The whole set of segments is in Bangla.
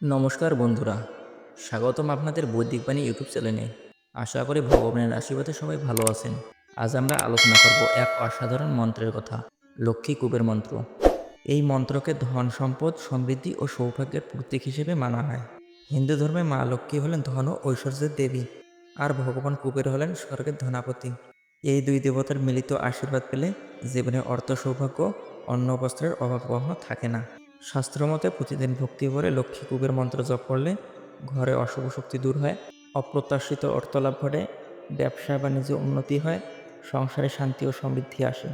নমস্কার বন্ধুরা, স্বাগতম আপনাদের বৈদিক বাণী ইউটিউব চ্যানেলে। আশা করি ভগবানের আশীর্বাদে সবাই ভালো আছেন। আজ আমরা আলোচনা করব এক অসাধারণ মন্ত্রের কথা, লক্ষ্মী কুবের মন্ত্র। এই মন্ত্রকে ধন সম্পদ, সমৃদ্ধি ও সৌভাগ্যের প্রতীক হিসেবে মানা হয়। হিন্দু ধর্মে মা লক্ষ্মী হলেন ধন ও ঐশ্বর্যের দেবী, আর ভগবান কুবের হলেন স্বর্গের ধনাপতি। এই দুই দেবতার মিলিত আশীর্বাদ পেলে জীবনে অর্থ সৌভাগ্য, অন্ন বস্ত্রের অভাব থাকে না। শাস্ত্রমতে প্রতিদিন ভক্তি ভরে লক্ষ্মী কুবের মন্ত্র জপ করলে ঘরে অশুভ শক্তি দূর হয়, অপ্রত্যাশিত অর্থলাভ ঘটে, ব্যবসা বাণিজ্য উন্নতি হয়, সংসারে শান্তি ও সমৃদ্ধি আসে।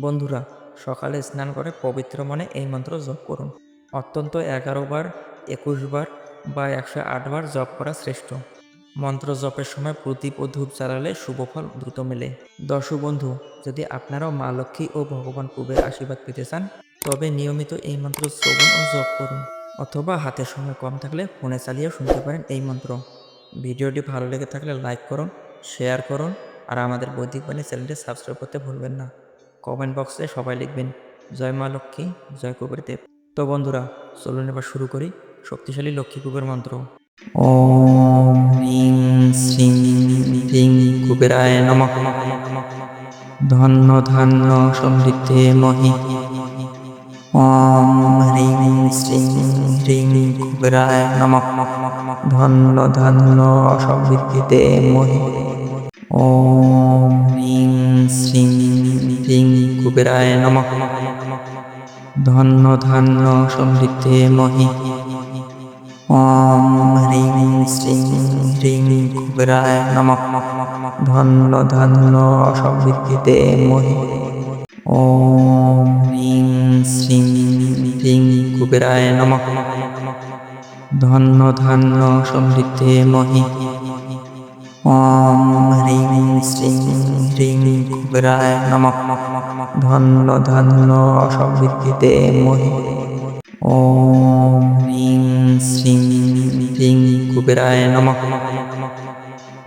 বন্ধুরা, সকালে স্নান করে পবিত্র মনে এই মন্ত্র জপ করুন। অত্যন্ত এগারো বার, একুশ বার বা একশো আট বার জপ করা শ্রেষ্ঠ। মন্ত্র জপের সময় প্রদীপ ও ধূপ জ্বালালে শুভফল দ্রুত মেলে। দর্শক বন্ধু, যদি আপনারাও মা লক্ষ্মী ও ভগবান কুবের আশীর্বাদ পেতে চান তবে নিয়মিত এই মন্ত্র শ্রবণ ও জপ করুন, অথবা হাতে সময় কম থাকলে ফোনে চালিয়ে শুনতে পারেন এই মন্ত্র। ভিডিওটি ভালো লেগে থাকলে লাইক করুন, শেয়ার করুন, আর আমাদের বৈদিক বাণী চ্যানেলটি সাবস্ক্রাইব করতে ভুলবেন না। কমেন্ট বক্সে সবাই লিখবেন, জয় মা লক্ষ্মী, জয় কুবের দেব তো বন্ধুরা, চলুন এবার শুরু করি শক্তিশালী লক্ষ্মী কুবের মন্ত্র। কুবেরায় ধন্য ধান্য সমৃদ্ধে মহি। ওম হ্রিং শ্রীং হ্রিং কুবেরায় নমঃ ধন্য ধান্য সমৃদ্ধিতে মহি ওম হ্রিং শ্রীং হ্রিং কুবেরায় নমঃ ধন্য ধান্য সমৃদ্ধে মহি ওম হ্রিং শ্রীং হ্রিং কুবেরায় নমঃ ধন্য ধান্য সমৃদ্ধিতে মহি কুবেরায় নমঃ ধন্য ধান্য সমৃদ্ধে মহি কুবেরায় নমঃ ধন্য ধান্য সমৃদ্ধিতে মহি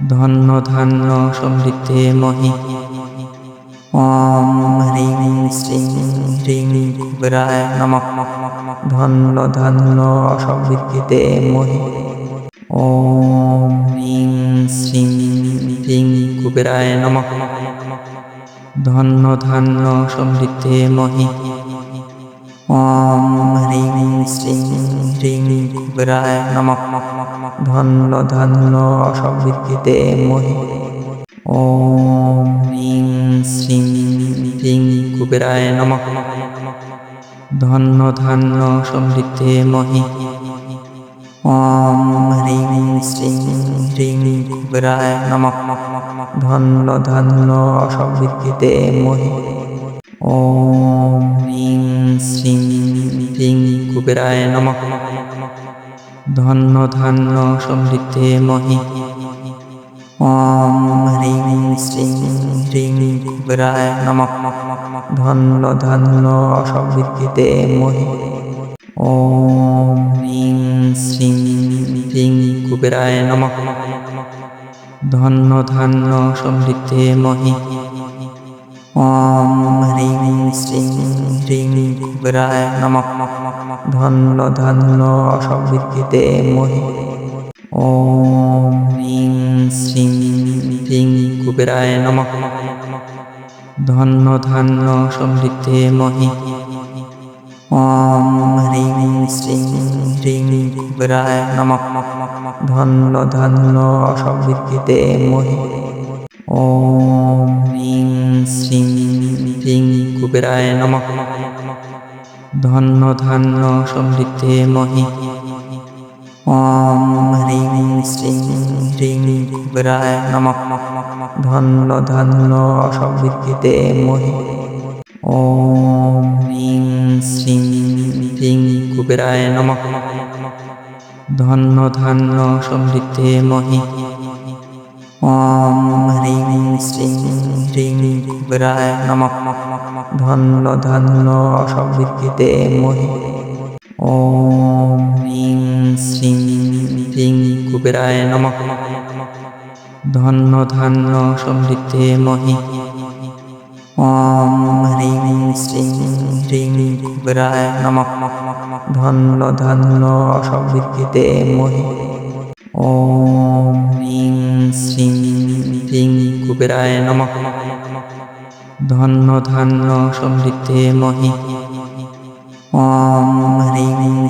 ধন্য ধান্য সমৃদ্ধে মহি ওম হ্রিং শ্রীং হ্রিং কুবেরায় নমঃ ধন্য ধান্য সমৃদ্ধিতে মহি ওম হ্রিং শ্রীং হ্রিং কুবেরায় নমঃ ধন্য ধান্য সমৃদ্ধে মহি ওম হ্রিং শ্রীং হ্রিং কুবেরায় নমঃ ধন্য ধান্য সমৃদ্ধিতে মহি ওম হ্রিং শ্রীং হ্রিং কুবেরায় নমঃ ধন্য ধান্য সমৃদ্ধে মহি ওম হ্রিং শ্রীং হ্রিং কুবেরায় নমঃ ধন্য ধান্য সমৃদ্ধিতে মহি ওম হ্রিং শ্রীং হ্রিং কুবেরায় নমঃ ধন্য ধান্য সমৃদ্ধে মহি ওম হ্রিং শ্রীং হ্রিং কুবেরায় নমঃ ধন্য ধান্য সমৃদ্ধিতে মহি ওম হ্রিং শ্রীং হ্রিং কুবেরায় নমঃ ধন্য ধান্য সমৃদ্ধে মহি ওম হ্রিং শ্রীং হ্রিং কুবেরায় নমঃ ধন্য ধান্য সমৃদ্ধিতে মহি হ্রিং কুবেরায় নমঃ ধন্য ধান্য সমৃদ্ধে মহি নমঃ ধন্য সমৃদ্ধিতে মহি হ্রিং শ্রীং কুবেরায় নমঃ ধন্য ধান্য সমৃদ্ধে মহি ওম হ্রিং শ্রীং হ্রিং কুবেরায় নমঃ ধন্য ধান্য সমৃদ্ধিতে মহি ওম হ্রিং শ্রীং হ্রিং কুবেরায় নমঃ ধন্য ধান্য সমৃদ্ধে মহি ওম হ্রিং শ্রীং হ্রিং কুবেরায় নমঃ ধন্য ধান্য সমৃদ্ধিতে মহি ওম হ্রিং শ্রীং হ্রিং কুবেরায় নমঃ ধন্য ধান্য সমৃদ্ধে মহি ॐ ह्रीं श्रीं ह्रीं कुबेराय नमः ধন্য ধন্য সমৃদ্ধিতে মহি ॐ ह्रीं শ্রীং হ্রিং কুবেরায় নমঃ ধন্য ধন্য সমৃদ্ধে মহি ॐ ह्रीं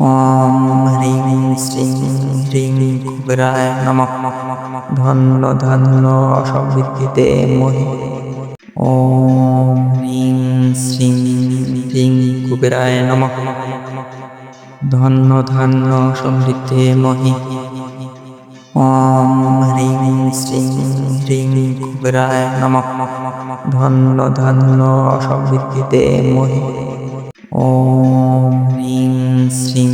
ॐ ह्रीं শ্রীং হ্রিং কুবেরায় নমঃ ধন্য ধন্য সমৃদ্ধিতে মহি ॐ ह्रीं শ্রীং হ্রিং কুবেরায় নমঃ ধন্য ধন্য সমৃদ্ধে মহি ॐ ह्रीं শ্রীং হ্রিং কুবেরায় নমঃ ধন্য ধন্য সমৃদ্ধিতে মহি ॐ ह्रीं শ্রীং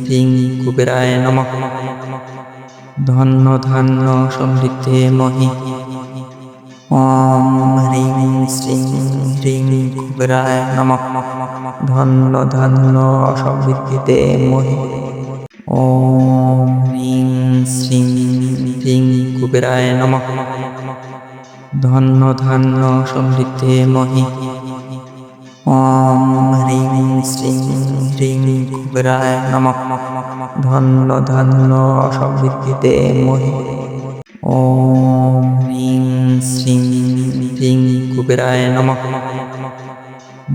হ্রিং কুবেরায় নমঃ ধন্য ধন্য সমৃদ্ধে মহি ॐ ह्रीं শ্রীং হ্রিং কুবেরায় নমঃ ধন্য ধন্য সমৃদ্ধিতে মহি ॐ ह्रीं শ্রীং হ্রিং কুবেরায় নমঃ ধন্য ধন্য সমৃদ্ধে মহি ॐ ह्रीं শ্রীং হ্রিং কুবেরায় নমঃ ধন্য ধন্য সমৃদ্ধিতে মহি ॐ ह्रीं শ্রীং হ্রিং কুবেরায় নমঃ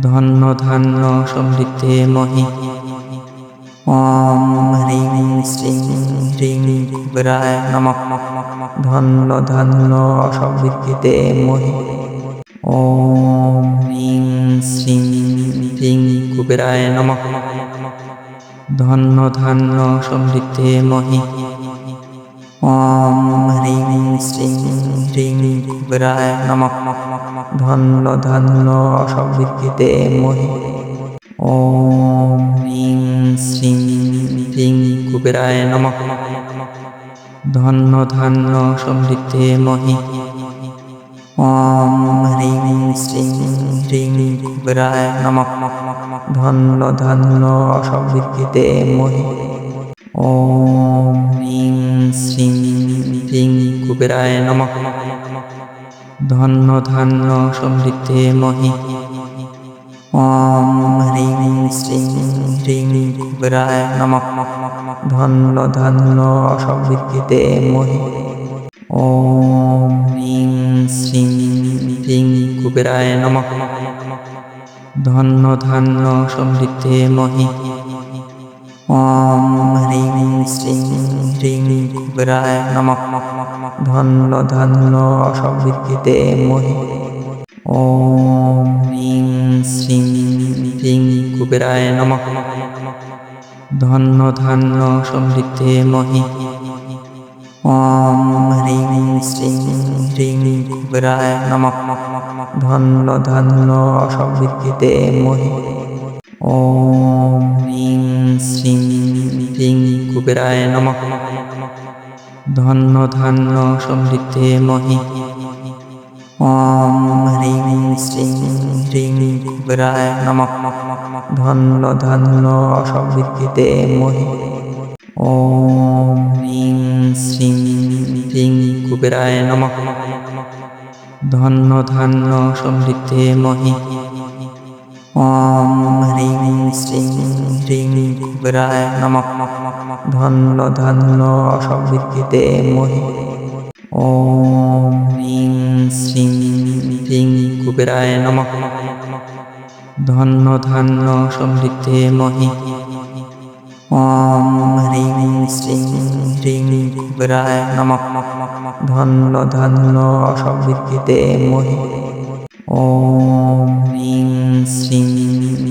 ধন্য ধন্য সমৃদ্ধে মহি ॐ ह्रीं শ্রীং হ্রিং কুবেরায় নমঃ ধন্য ধন্য সমৃদ্ধিতে মহি ॐ ह्रीं শ্রীং হ্রিং কুবেরায় নমঃ ধন্য ধন্য সমৃদ্ধে মহি ॐ ह्रीं শ্রীং হ্রিং কুবেরায় নমঃ ধন্য ধন্য সমৃদ্ধিতে মহি ॐ ह्रीं শ্রীং হ্রিং কুবেরায় নমঃ ধন্য ধন্য সমৃদ্ধে মহি ॐ ह्रीं শ্রীং হ্রিং কুবেরায় নমঃ ধন্য ধন্য সমৃদ্ধিতে মহি ॐ ह्रीं শ্রীং হ্রিং কুবেরায় নমঃ ধন্য ধন্য সমৃদ্ধে মহি ॐ ह्रीं শ্রীং হ্রিং কুবেরায় নমঃ ধন্য ধন্য সমৃদ্ধিতে মহি ॐ ह्रीं শ্রীং হ্রিং কুবেরায় নমঃ ধন্য ধন্য সমৃদ্ধে মহি ॐ ह्रीं শ্রীং হ্রিং কুবেরায় নমঃ ধন্য ধন্য সমৃদ্ধিতে মহি ॐ ह्रीं শ্রীং হ্রিং কুবেরায় নমঃ ধন্য ধন্য সমৃদ্ধে মহি ॐ ह्रीं শ্রীং হ্রিং কুবেরায় নমঃ ধন্য ধন্য সমৃদ্ধিতে মহি ॐ ह्रीं শ্রীং হ্রিং কুবেরায় নমঃ ধন্য ধন্য সমৃদ্ধে মহি ॐ ह्रीं শ্রীং হ্রিং কুবেরায় নমঃ ধন্য ধন্য সমৃদ্ধিতে মহি ॐ ह्रीं শ্রীং হ্রিং কুবেরায় নমঃ ধন্য ধন্য সমৃদ্ধে মহি ॐ ह्रीं শ্রীং হ্রিং কুবেরায় নমঃ ধন্য ধন্য সমৃদ্ধিতে মহি ॐ ह्रीं শ্রীং হ্রিং কুবেরায় নমঃ ধন্য ধন্য সমৃদ্ধে মহি ওম হ্রিং শ্রীং হ্রিং কুবেরায় নমঃ ধন্য ধন্য সমৃদ্ধিতে মহি ওম হ্রিং শ্রীং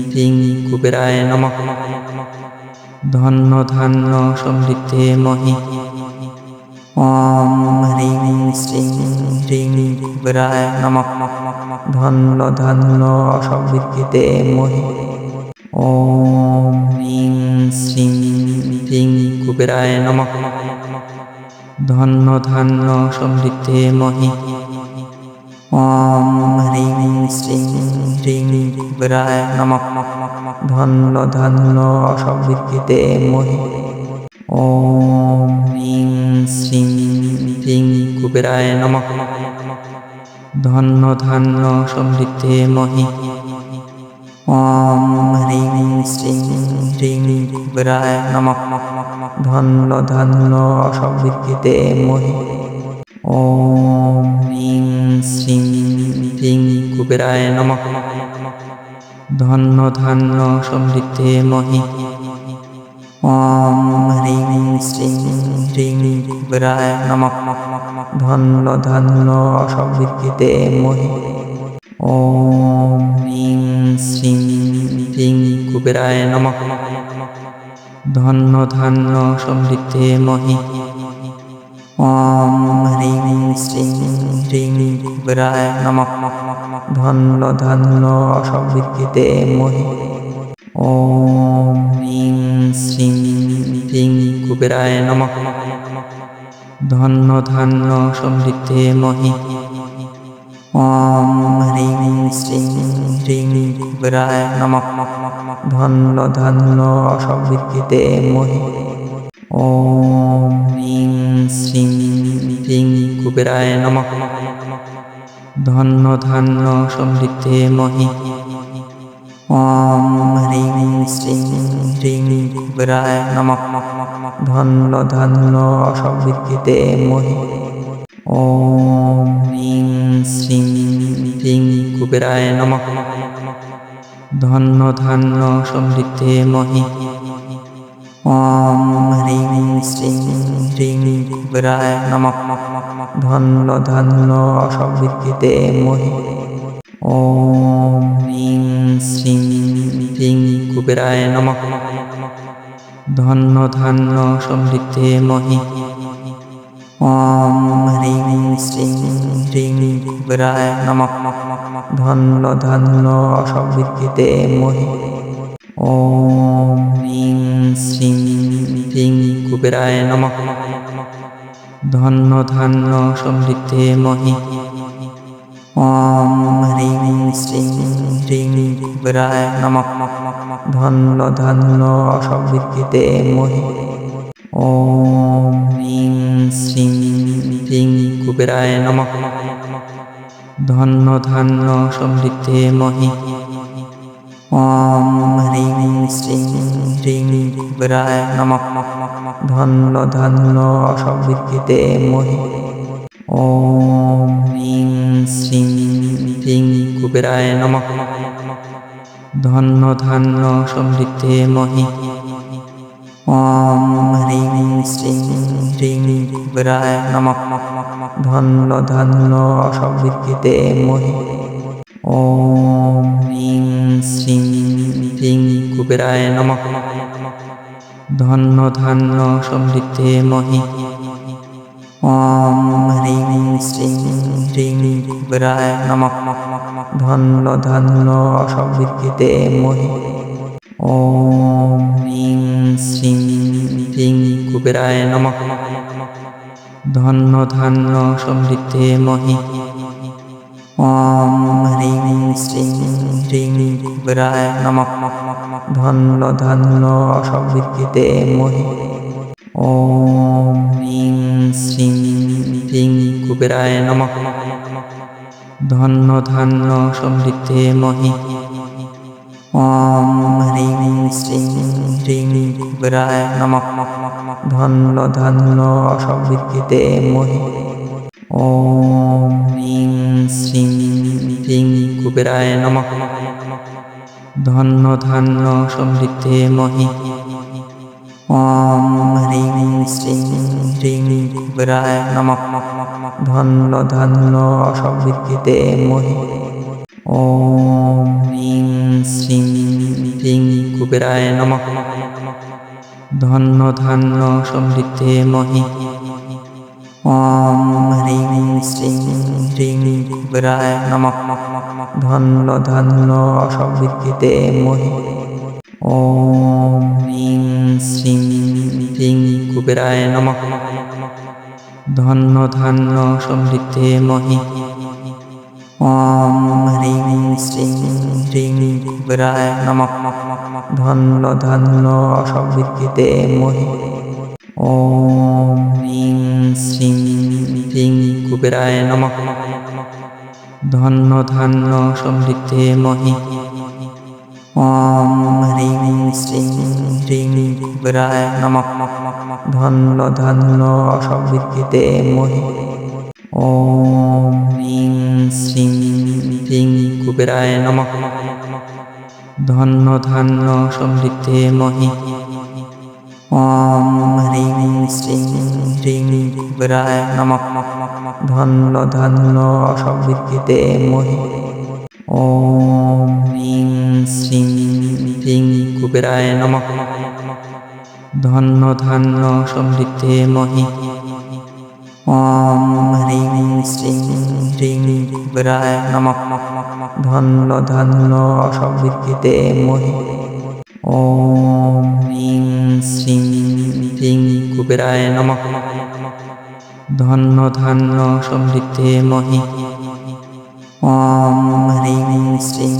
হ্রিং কুবেরায় নমঃ ধন্য ধন্য সমৃদ্ধে মহি ওম হ্রিং শ্রীং হ্রিং কুবেরায় নমঃ ধন্য ধন্য সমৃদ্ধিতে মহি হ্রিং শ্রীং হ্রিং কুবেরায় নমঃ ধন্য ধন্য সমৃদ্ধে মহি ধন্য ধন্য সমৃদ্ধিতে মহি ওম হ্রিং শ্রীং হ্রিং কুবেরায় নমঃ ধন্য ধন্য সমৃদ্ধে মহি ওম হ্রিং শ্রীং হ্রিং কুবেরায় নমঃ ধন্য ধন্য সমৃদ্ধিতে মহি ওম হ্রিং শ্রীং হ্রিং কুবেরায় নমঃ ধন্য ধন্য সমৃদ্ধে মহি ওম হ্রিং শ্রীং হ্রিং কুবেরায় নমঃ ধন্য ধন্য সমৃদ্ধিতে মহি কুবেরায় নমঃ ধন্য ধন্য সমৃদ্ধে মহি হ্রিং কুবেরায় নমঃ ধন্য ধন্য সমৃদ্ধিতে মহি হ্রিং শ্রীং কুবেরায় নমঃ ধন্য ধন্য সমৃদ্ধে মহি ওম হ্রিং শ্রীং হ্রিং কুবেরায় নমঃ ধন্য ধন্য সমৃদ্ধিতে মহি ওম হ্রিং শ্রীং হ্রিং কুবেরায় নমঃ ধন্য ধন্য সমৃদ্ধে মহি ওম হ্রিং শ্রীং হ্রিং কুবেরায় নমঃ ধন্য ধন্য সমৃদ্ধিতে মহি হ্রিং কুবেরায় নমঃ ধন্য ধন্য সমৃদ্ধে মহি কুবেরায় নমঃ ধন্য সমৃদ্ধিতে মহি হ্রিং শ্রীং কুবেরায় নমঃ ধন্য ধন্য সমৃদ্ধে মহি ওম হ্রিং শ্রীং হ্রিং কুবেরায় নমঃ ধন্য ধন্য সমৃদ্ধিতে মহি ওম হ্রিং শ্রীং হ্রিং কুবেরায় নমঃ ধন্য ধন্য সমৃদ্ধে মহি ওম হ্রিং শ্রীং হ্রিং কুবেরায় নমঃ ধন্য ধন্য সমৃদ্ধিতে মহি কুবেরায় নমঃ ধন্য ধন্য সমৃদ্ধে মহি নমঃ ধন্য ধন্য সমৃদ্ধিতে মহি কুবেরায় নমঃ ধন্য ধন্য সমৃদ্ধে মহি ধন্য ধন্য সমৃদ্ধিতে মহি হ্রিং শ্রীং কুবেরায় নমঃ ধন্য ধন্য সমৃদ্ধে মহি হ্রিং শ্রীং কুবেরায় নমঃ ধন্য ধন্য মহি হ্রিং কুবেরায় নমঃ ধন্য ধন্য সমৃদ্ধে মহি কুবেরায় নমঃ ধন্য সমৃদ্ধিতে মহি হ্রিং শ্রীং কুবেরায় নমঃ ধন্য ধন্য সমৃদ্ধে মহি ওম হ্রিং শ্রীং হ্রিং কুবেরায় নমঃ ধন্য ধন্য সমৃদ্ধিতে মহি ওম হ্রিং শ্রীং হ্রিং কুবেরায় নমঃ ধন্য ধন্য সমৃদ্ধে মহি ওম হ্রিং শ্রীং হ্রিং কুবেরায় নমঃ ধন্য ধন্য সমৃদ্ধিতে মহি ওম কুবেরায় নমঃ। ধন্য ধন্য সমৃদ্ধে মহি। ধন্য ধন্য সমৃদ্ধিতে মহি। ওম শ্রীং কুবেরায় নমঃ। ধন্য ধন্য সমৃদ্ধে মহি। ওম হ্রিং শ্রীং হ্রিং কুবেরায় নমঃ ধন্য ধন্য সমৃদ্ধিতে মহি ওম হ্রিং শ্রীং হ্রিং কুবেরায় নমঃ ধন্য ধন্য সমৃদ্ধে মহি ওম হ্রিং শ্রীং হ্রিং কুবেরায় নমঃ ধন্য ধন্য সমৃদ্ধিতে মহি কুবেরায় নমঃ ধন্য ধন্য সমৃদ্ধে মহি ধন্য ধন্য সমৃদ্ধিতে কুবেরায় নমঃ ধন্য ধন্য সমৃদ্ধে মহি কুবেরায় নমঃ ধন্য ধন্য সমৃদ্ধিতে মহি হ্রিং শ্রীং কুবেরায় নমঃ ধন্য ধন্য সমৃদ্ধে মহি ওম হ্রিং শ্রীং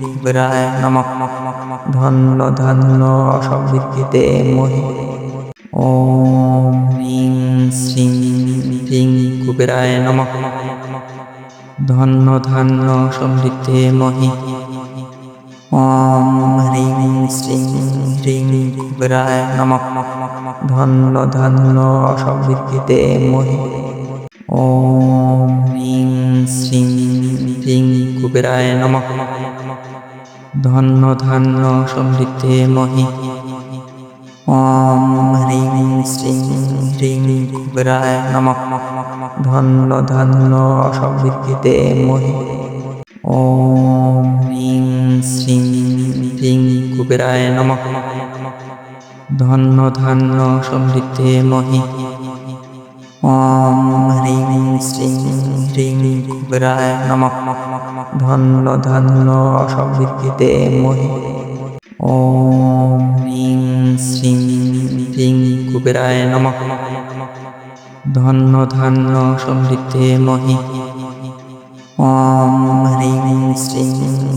কুবেরায় নমঃ ধন্য ধন্য সমৃদ্ধিতে মহি ওম হ্রিং শ্রীং হ্রিং কুবেরায় নমঃ ধন্য ধন্য সমৃদ্ধে মহি হ্রিং শ্রীং হ্রিং কুবেরায় নমঃ ধন্য সমৃদ্ধিতে মহি ধন্য ধন্য সমৃদ্ধে মহি ওম হ্রিং শ্রীং হ্রিং কুবেরায় নমঃ ধন্য ধন্য সমৃদ্ধিতে মহি ওম হ্রিং শ্রীং হ্রিং কুবেরায় নমঃ ধন্য ধন্য সমৃদ্ধে মহি ওম হ্রিং শ্রীং হ্রিং কুবেরায় নমঃ ধন্য ধন্য সমৃদ্ধিতে মহি হ্রিং শ্রীং হ্রিং কুবেরায় নমঃ ধন্য ধন্য সমৃদ্ধে মহি শ্রীং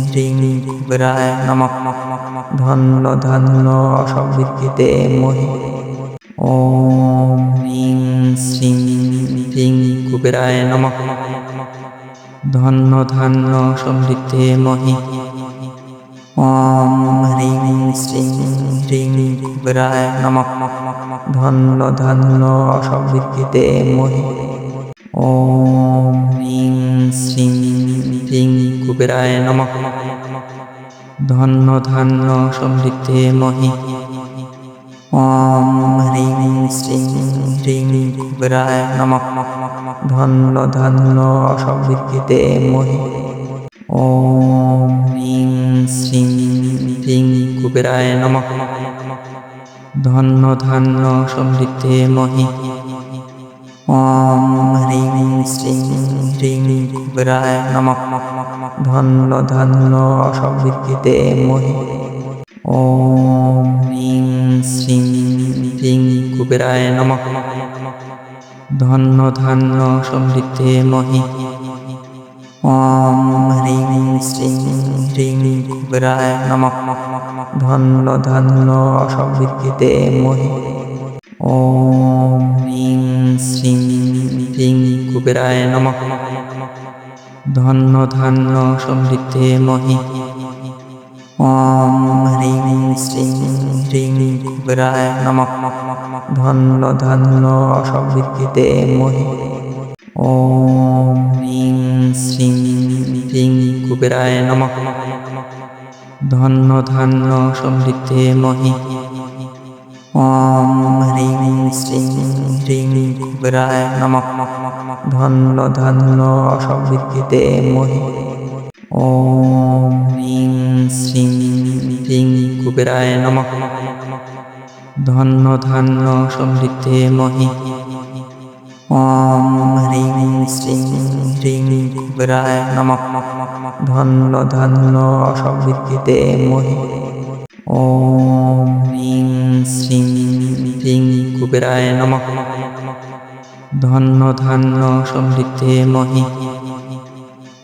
হ্রিং কুবেরায় নমঃ ধন্য ধন্য সমৃদ্ধিতে মহি হ্রিং শ্রীং হ্রিং কুবেরায় নমঃ ধন্য ধন্য সমৃদ্ধে মহি ধন্য ধন্য মহি ওম হ্রিং শ্রীং হ্রিং কুবেরায় নমঃ ধন্য ধন্য সমৃদ্ধে মহি ওম হ্রিং শ্রীং হ্রিং কুবেরায় নমঃ ধন্য ধন্য সমৃদ্ধিতে মহি ওম হ্রিং কুবেরায় নমঃ। ধন্য ধন্য সমৃদ্ধে মহি। নমঃ। ধন্য ধন্য সমৃদ্ধিতে মহি। ওম হ্রিং শ্রীং কুবেরায় নমঃ। ধন্য ধন্য সমৃদ্ধে মহি। ধন্য ধন্য সমৃদ্ধিতে মহি হ্রিং শ্রীং কুবেরায় নমঃ ধন্য ধন্য সমৃদ্ধে মহি হ্রিং শ্রীং কুবেরায় নমঃ ধন্য ধন্য সমৃদ্ধিতে মহি ওম হ্রিং শ্রীং হ্রিং কুবেরায় নমঃ ধন্য ধন্য সমৃদ্ধে মহি ॐ ह्रीं श्रीं ह्रीं कुबेराय नमः ধন্য ধন্য অসংবিদ্যতে মহি ॐ ह्रीं শ্রীং হ্রিং কুবেরায় নমঃ ধন্য ধন্য সমৃদ্ধে মহি ॐ ह्रीं শ্রীং হ্রিং কুবেরায় নমঃ ধন্য ধন্য অসংবিদ্যতে মহি ॐ ह्रीं শ্রীং হ্রিং কুবেরায় নমঃ ধন্য ধন্য সমৃদ্ধে মহি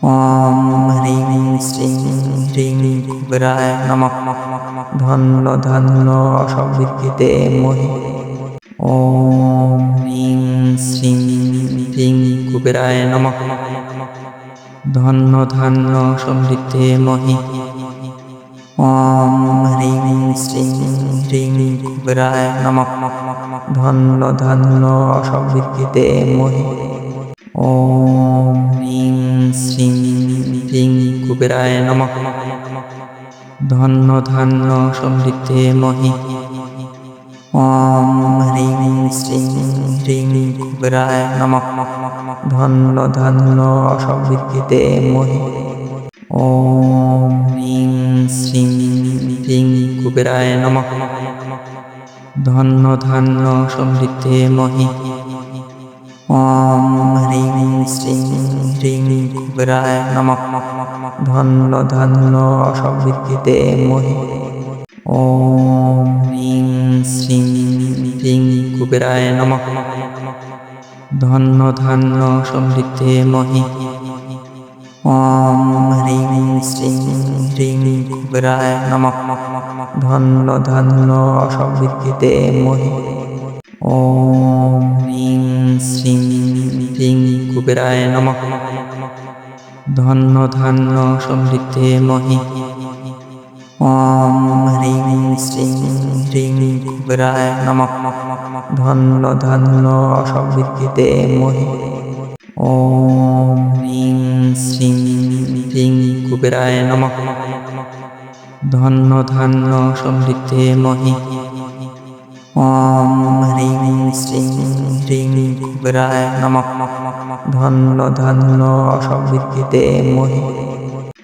ॐ ह्रीं শ্রীং হ্রিং কুবেরায় নমঃ ধন্য ধন্য সমৃদ্ধিতে মহি ॐ ह्रीं শ্রীং হ্রিং কুবেরায় নমঃ ধন্য ধন্য সমৃদ্ধে মহি ॐ ह्रीं শ্রীং হ্রিং কুবেরায় নমঃ ধন্য ধন্য সমৃদ্ধিতে মহি ॐ ह्रीं শ্রীং হ্রিং কুবেরায় নমঃ ধন্য ধন্য সমৃদ্ধে মহি ॐ ह्रीं শ্রীং হ্রিং কুবেরায় নমঃ ধন্য ধন্য সমৃদ্ধিতে মহি ॐ ह्रीं শ্রীং হ্রিং কুবেরায় নমঃ ধন্য ধন্য সমৃদ্ধে মহি ॐ ह्रीं শ্রীং হ্রিং কুবেরায় নমঃ ধন্য ধন্য সমৃদ্ধিতে মহি ॐ ह्रीं শ্রীং হ্রিং কুবেরায় নমঃ ধন্য ধন্য সমৃদ্ধে মহি ॐ ह्रीं শ্রীং হ্রিং কুবেরায় নমঃ ধন্য ধন্য সমৃদ্ধিতে মহি ॐ ह्रीं শ্রীং হ্রিং কুবেরায় নমঃ ধন্য ধন্য সমৃদ্ধে মহি ॐ ह्रीं শ্রীং হ্রিং কুবেরায় নমঃ ধন্য ধন্য সমৃদ্ধিতে মহি ॐ ह्रीं শ্রীং হ্রিং কুবেরায় নমঃ ধন্য ধন্য সমৃদ্ধে মহি ॐ ह्रीं শ্রীং হ্রিং কুবেরায় নমঃ ধন্য ধন্য সমৃদ্ধিতে মহি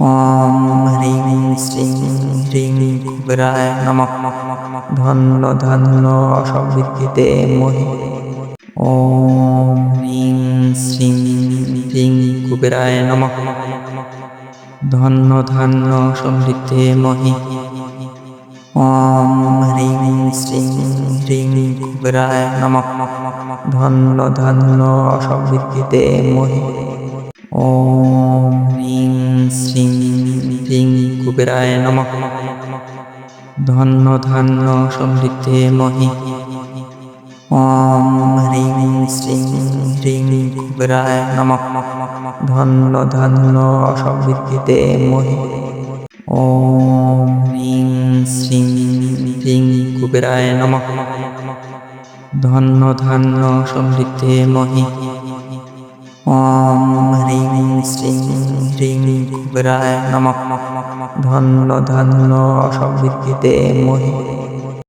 ॐ ह्रीं শ্রীং হ্রিং কুবেরায় নমঃ ধন্য ধন্য সমৃদ্ধিতে মহি ॐ ह्रीं শ্রীং হ্রিং কুবেরায় নমঃ ধন্য ধন্য সমৃদ্ধে মহি ॐ ह्रीं শ্রীং হ্রিং কুবেরায় নমঃ ধন্য ধন্য সমৃদ্ধিতে মহি ॐ ह्रीं শ্রীং হ্রিং কুবেরায় নমঃ ধন্য ধন্য সমৃদ্ধে মহি ॐ ह्रीं শ্রীং হ্রিং কুবেরায় নমঃ ধন্য ধন্য সমৃদ্ধিতে মহি ॐ ह्रीं শ্রীং হ্রিং কুবেরায় নমঃ ধন্য ধন্য সমৃদ্ধে মহি ধন্য ধন্য সব বৃত্তিতে মহিলা